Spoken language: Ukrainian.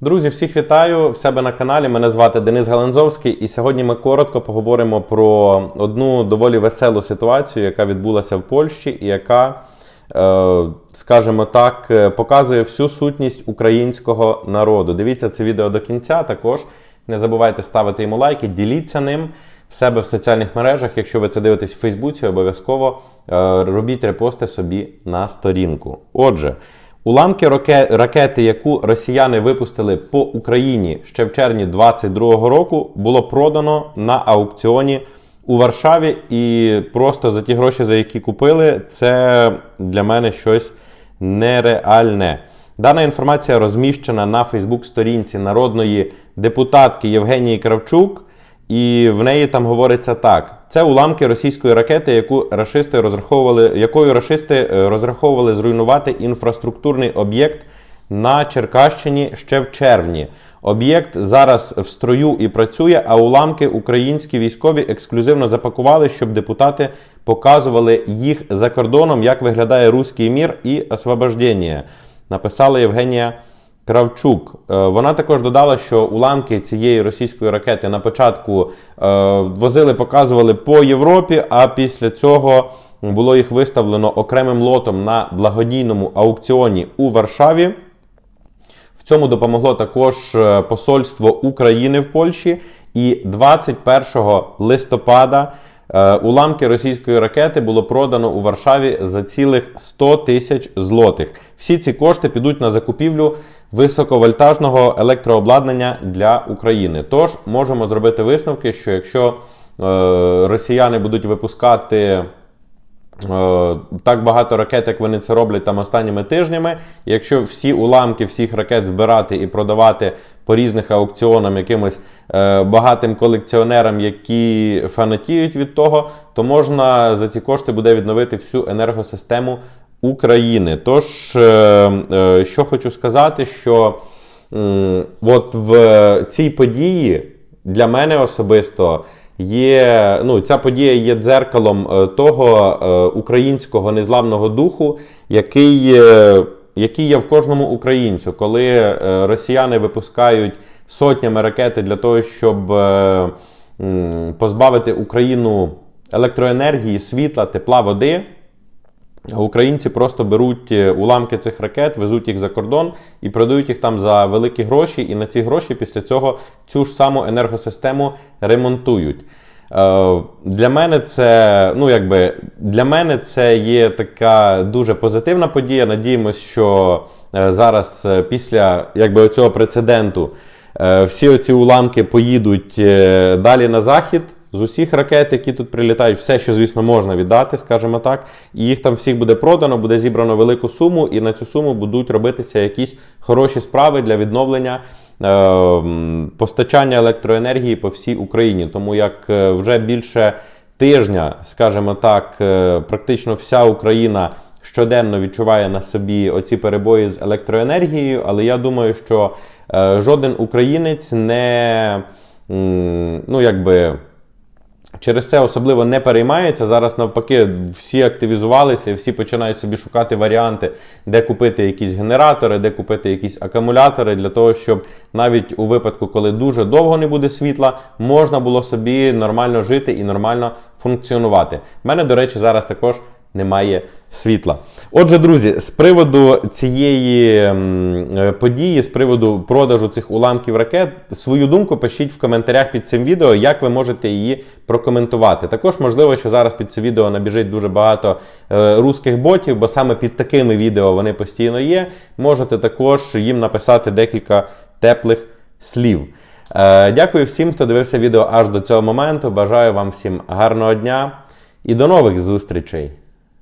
Друзі, всіх вітаю в себе на каналі. Мене звати Денис Галанзовський, і сьогодні ми коротко поговоримо про одну доволі веселу ситуацію, яка відбулася в Польщі, і яка, е, скажімо так, е, показує всю сутність українського народу. Дивіться це відео до кінця. Також не забувайте ставити йому лайки, діліться ним в себе в соціальних мережах. Якщо ви це дивитесь в Фейсбуці, обов'язково е, робіть репости собі на сторінку. Отже. Уламки ракети, яку росіяни випустили по Україні ще в червні 2022 року, було продано на аукціоні у Варшаві. І просто за ті гроші, за які купили, це для мене щось нереальне. Дана інформація розміщена на Фейсбук-сторінці народної депутатки Євгенії Кравчук. І в неї там говориться так: це уламки російської ракети, яку рашисти розраховували, якою рашисти е, розраховували зруйнувати інфраструктурний об'єкт на Черкащині ще в червні. Об'єкт зараз в строю і працює, а уламки українські військові ексклюзивно запакували, щоб депутати показували їх за кордоном, як виглядає руський мір і освобождення. Написала Євгенія Кравчук. Е, Вона також додала, що уламки цієї російської ракети на початку е, возили, показували по Європі, а після цього було їх виставлено окремим лотом на благодійному аукціоні у Варшаві. В цьому допомогло також е, посольство України в Польщі. І 21 листопада уламки російської ракети було продано у Варшаві за цілих 100 тисяч злотих. Всі ці кошти підуть на закупівлю високовольтажного електрообладнання для України. Тож можемо зробити висновки, що якщо е, росіяни будуть випускати е, так багато ракет, як вони це роблять там останніми тижнями. Якщо всі уламки всіх ракет збирати і продавати по різних аукціонам якимось е, багатим колекціонерам, які фанатіють від того, то можна за ці кошти буде відновити всю енергосистему України. Тож, е, е, що хочу сказати, що от в цій події для мене особисто є. Ну, ця подія є дзеркалом е, того українського незламного духу, який, який є в кожному українцю, коли росіяни випускають сотнями ракети для того, щоб позбавити Україну електроенергії, світла, тепла, води. Українці просто беруть е, уламки цих ракет, везуть їх за кордон і продають їх там за великі гроші, і на ці гроші після цього цю ж саму енергосистему ремонтують. Е, Для мене це, ну якби для мене це є така дуже позитивна подія. Надіємось, що е, зараз після якби цього прецеденту всі оці уламки поїдуть далі на захід. З усіх ракет, які тут прилітають, все, що, звісно, можна віддати, скажімо так. І їх там всіх буде продано, буде зібрано велику суму, і на цю суму будуть робитися якісь хороші справи для відновлення е, постачання електроенергії по всій Україні. Тому як е, вже більше тижня, скажімо так, е, практично вся Україна щоденно відчуває на собі оці перебої з електроенергією, але я думаю, що жоден українець не. Ну, якби Через це особливо не переймається. Зараз навпаки, всі активізувалися всі починають собі шукати варіанти, де купити якісь генератори, де купити якісь акумулятори, для того, щоб навіть у випадку, коли дуже довго не буде світла, можна було собі нормально жити і нормально функціонувати. У мене, до речі, зараз також немає світла. Отже, друзі, з приводу цієї е, події, з приводу продажу цих уламків ракет, свою думку пишіть в коментарях під цим відео, як ви можете її прокоментувати. Також можливо, що зараз під це відео набіжить дуже багато е, русських ботів, бо саме під такими відео вони постійно є. Можете також їм написати декілька теплих слів. Е, дякую всім, хто дивився відео аж до цього моменту. Бажаю вам всім гарного дня і до нових зустрічей!